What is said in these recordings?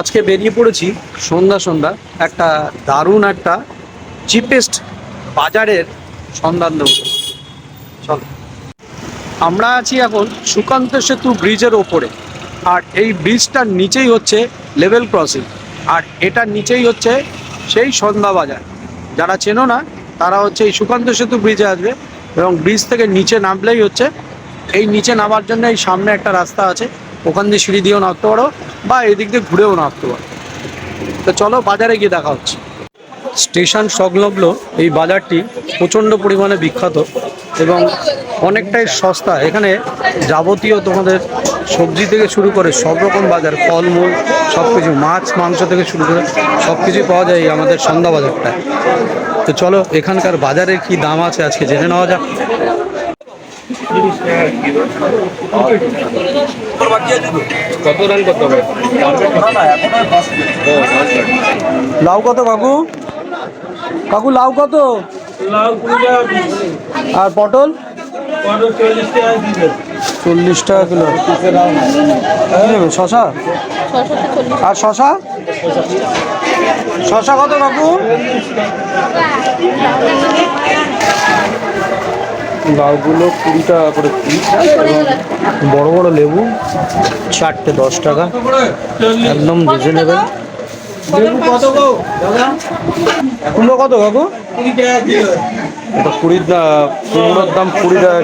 আজকে বেরিয়ে পড়েছি সন্ধ্যা সন্ধ্যা, একটা দারুণ একটা চিপেস্ট বাজারের সন্ধান দেব। চলো। আমরা আছি এখন সুকান্ত সেতু ব্রিজের ওপরে, আর এই ব্রিজটার নিচেই হচ্ছে লেভেল ক্রসিং আর এটার নিচেই হচ্ছে সেই সন্ধ্যা বাজার। যারা চেনো না, তারা হচ্ছে এই সুকান্ত সেতু ব্রিজে আসবে, এবং ব্রিজ থেকে নিচে নামলেই হচ্ছে, এই নিচে নামার জন্য এই সামনে একটা রাস্তা আছে ওখান দিয়ে সিঁড়ি দিয়েও নামতে পারো বা এদিক দিয়ে ঘুরেও নামতে পারো। তো চলো বাজারে গিয়ে দেখা হচ্ছে। স্টেশন সংলগ্ন এই বাজারটি প্রচণ্ড পরিমাণে বিখ্যাত এবং অনেকটাই সস্তা। এখানে যাবতীয় তোমাদের সবজি থেকে শুরু করে সব রকম বাজার, ফলমূল সব কিছু মাছ, মাংস থেকে শুরু করে সব কিছুই পাওয়া যায় আমাদের সন্ধ্যা বাজারটায়। তো চলো এখানকার বাজারে কি দাম আছে আজকে জেনে নেওয়া যাক। লাউ কত কাকু? কাকু, লাউ কত? আর পটল? চল্লিশ টাকা কিলো। নেবে শশা? আর শশা? শশা কত কাকু? লাউগুলো কুড়ি টাকা করে পিস বড় বড় লেবু চারটে দশ টাকা। একদম রিজনেবল কুমড়ো কত কাকু? এটা কুড়ির দা- কুমড়োর দাম কুড়ি টাকা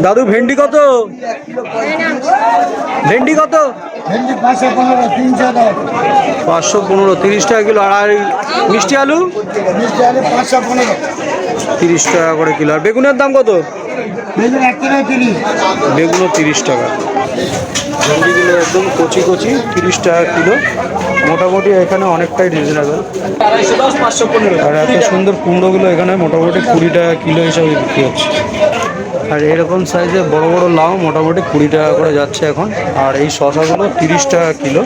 দাদু ভেন্ডি কত? ভেন্ডি কত? পাঁচশো পনেরো তিনশো পাঁচশো পনেরো তিরিশ টাকা কিলো। আর মিষ্টি আলু? মিষ্টি আলু পাঁচশো পনেরো। তিরিশ টাকা করে কিলো। আর বেগুনের দাম কত? বেগুনও তিরিশ টাকা। ভেন্ডিগুলো একদম কচি কচি, তিরিশ টাকা কিলো। মোটামুটি এখানে অনেকটাই রিজনেবল আর এত সুন্দর কুমড়োগুলো এখানে মোটামুটি কুড়ি টাকা কিলো হিসাবে বিক্রি হচ্ছে। আর এরকম সাইজে বড় বড় লাউ মোটামুটি কুড়ি টাকা করে যাচ্ছে এখন। আর এই শশাগুলো তিরিশ টাকা কিলো।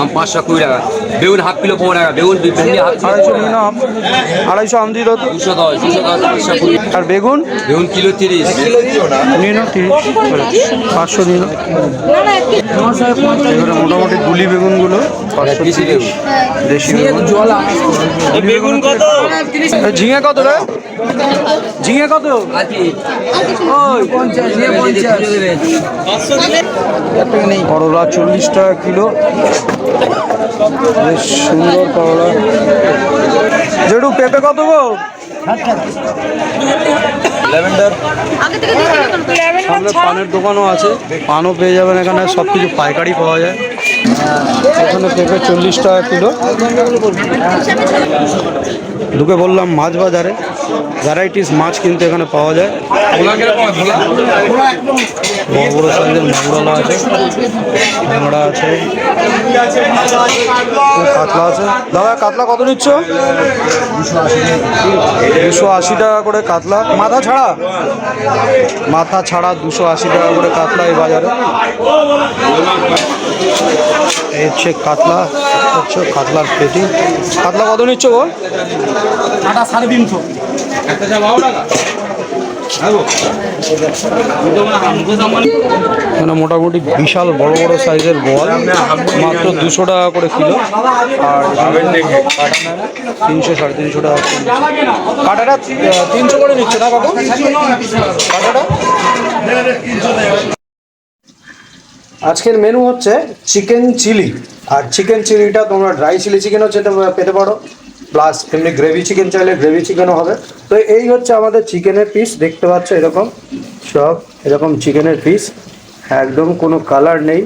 আম পাঁচশো কুড়ি টাকা। বেগুন হাফ কিলো পনেরো টাকা বেগুন হাফ আড়াইশো নিয়ে নাও আড়াইশো আম দিয়ে দুশো দশ দুশো দশ পাঁচশো কুড়ি। আর বেগুন? বেগুন কিলো তিরিশ। নিয়ে নাও তিরিশ। পাঁচশো নিয়ে এবারে মোটামুটি গুলি বেগুনগুলো পাঁচশো দেশি তিরিশ। দেশি বেগুন। বেগুন কত? ঝিঙে কত রে? ঝিঙে কত? করলা চল্লিশ টাকা কিলো। বেশ সুন্দর করলা। জেডু পেঁপে কত গো? সামনে পানের দোকানও আছে। পানও পেয়ে যাবেন এখানে। সব কিছু পাইকারি পাওয়া যায়। এখানে পেঁপে চল্লিশ টাকা কিলো। ঢুকে বললাম মাছ বাজারে। ভ্যারাইটিস মাছ কিন্তু এখানে পাওয়া যায়। বড় সাইজের মাগুরালা আছে আছে কাতলা আছে। দাদা, কাতলা কত নিচ্ছ? দুশো আশি টাকা করে কাতলা। মাথা ছাড়া? মাথা ছাড়া দুশো আশি টাকা করে কাতলা এই বাজারে। এই হচ্ছে কাতলা, হচ্ছে কাতলার পেটি। কাতলা কত নিচ্ছ গো আটা সাড়ে তিনশো। এখানে মোটামুটি বিশাল বড় বড় সাইজের বল মাত্র দুশো টাকা করে কিলো। আর তিনশো সাড়ে তিনশো টাকা কাটাটা তিনশো করে নিচ্ছে না বাবু? কাটাটা? আজকের মেনু হচ্ছে চিকেন চিলি আর চিকেন চিলিটা তোমরা ড্রাই চিলি চিকেনও যেতে পেতে পারো। প্লাস এমনি গ্রেভি চিকেন চাইলে গ্রেভি চিকেনও হবে। তো এই হচ্ছে আমাদের চিকেনের পিস দেখতে পাচ্ছ এরকম। সব এরকম চিকেনের পিস একদম কোনো কালার নেই।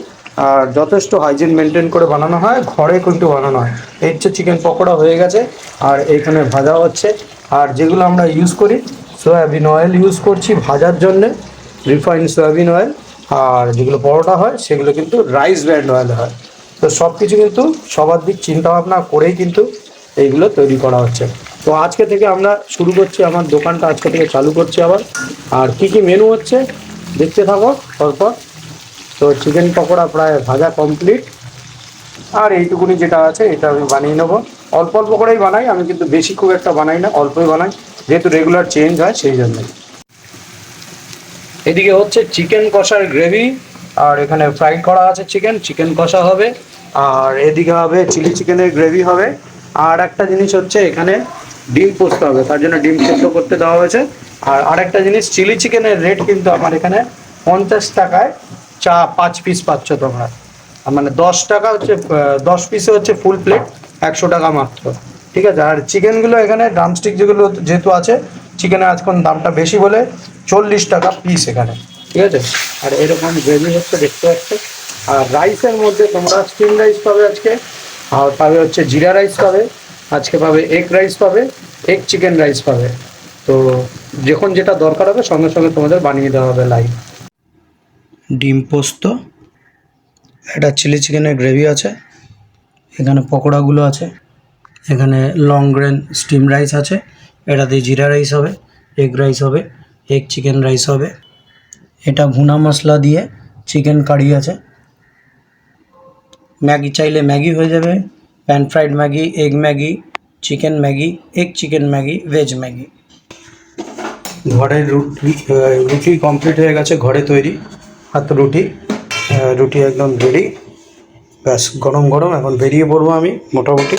আর যথেষ্ট হাইজিন মেনটেন করে বানানো হয়। ঘরে কিন্তু বানানো হয়। এই হচ্ছে চিকেন পকোড়া হয়ে গেছে। আর এইখানে ভাজা হচ্ছে। আর যেগুলো আমরা ইউজ করি, সয়াবিন অয়েল ইউজ করছি ভাজার জন্যে। রিফাইন সয়াবিন অয়েল আর যেগুলো পরোটা হয়, সেগুলো কিন্তু রাইস ব্র্যান্ড অয়েল হয়। তো সব কিছু কিন্তু সবার দিক চিন্তা ভাবনা করেই কিন্তু এইগুলো তৈরি করা হচ্ছে। তো আজকে থেকে আমরা শুরু করছি, আমার দোকানটা আজকে থেকে চালু করছি আবার। আর কি কি মেনু হচ্ছে, দেখতে থাকো পরপর তো চিকেন পকোড়া প্রায় ভাজা কমপ্লিট আর এইটুকুনি যেটা আছে, এটা আমি বানিয়ে নেব। অল্প অল্প করেই বানাই, আমি কিন্তু বেশি খুব একটা বানাই না, অল্পই বানাই। যেহেতু রেগুলার চেঞ্জ হয়, সেই জন্যই এদিকে হচ্ছে চিকেন কষার গ্রেভি আর এখানে ফ্রাইড করা আছে চিকেন চিকেন কষা হবে। আর এদিকে হবে চিলি চিকেনের গ্রেভি হবে। আর একটা জিনিস হচ্ছে এখানে ডিম পোস্ত হবে, তার জন্য ডিম সেদ্ধ করতে দেওয়া হয়েছে। আর আরেকটা জিনিস, চিলি চিকেনের রেট কিন্তু আমার এখানে পঞ্চাশ টাকায় চা পাঁচ পিস পাচ্ছ তোমরা। মানে দশ টাকা হচ্ছে দশ পিসে হচ্ছে ফুল প্লেট একশো টাকা মাত্র। ঠিক আছে? আর চিকেনগুলো এখানে ড্রামস্টিক যেগুলো যেহেতু আছে চিকেনের আজকাল দামটা বেশি বলে চল্লিশ টাকা পিস এখানে। ঠিক আছে? আর এরকম গ্রেভি হচ্ছে দেখতে পাচ্ছ। আর রাইসের মধ্যে তোমরা স্টিম রাইস পাবে আজকে। আর পাবে হচ্ছে জিরা রাইস পাবে, আজকে পাবে এগ রাইস পাবে এগ চিকেন রাইস পাবে। তো যখন যেটা দরকার হবে সঙ্গে সঙ্গে তোমাদের বানিয়ে দেওয়া হবে লাইভ ডিম পোস্ত এটা চিলি চিকেনের গ্রেভি আছে, এখানে পকোড়াগুলো আছে, এখানে লং গ্রেন স্টিম রাইস আছে, এটা দিয়ে জিরা রাইস হবে এগ রাইস হবে এগ চিকেন রাইস হবে। এটা ভুনা মশলা দিয়ে চিকেন কারি আছে ম্যাগি চাইলে ম্যাগি হয়ে যাবে। Pan fried Maggi egg Maggi chicken Maggi egg chicken Maggi veg Maggi. ঘরের রুটি রুটি কমপ্লিট হয়ে গেছে, ঘরে তৈরি। হাত রুটি রুটি একদম রেডি ব্যাস, গরম গরম, এখন বেরিয়ে পড়ব আমি, মোটামুটি।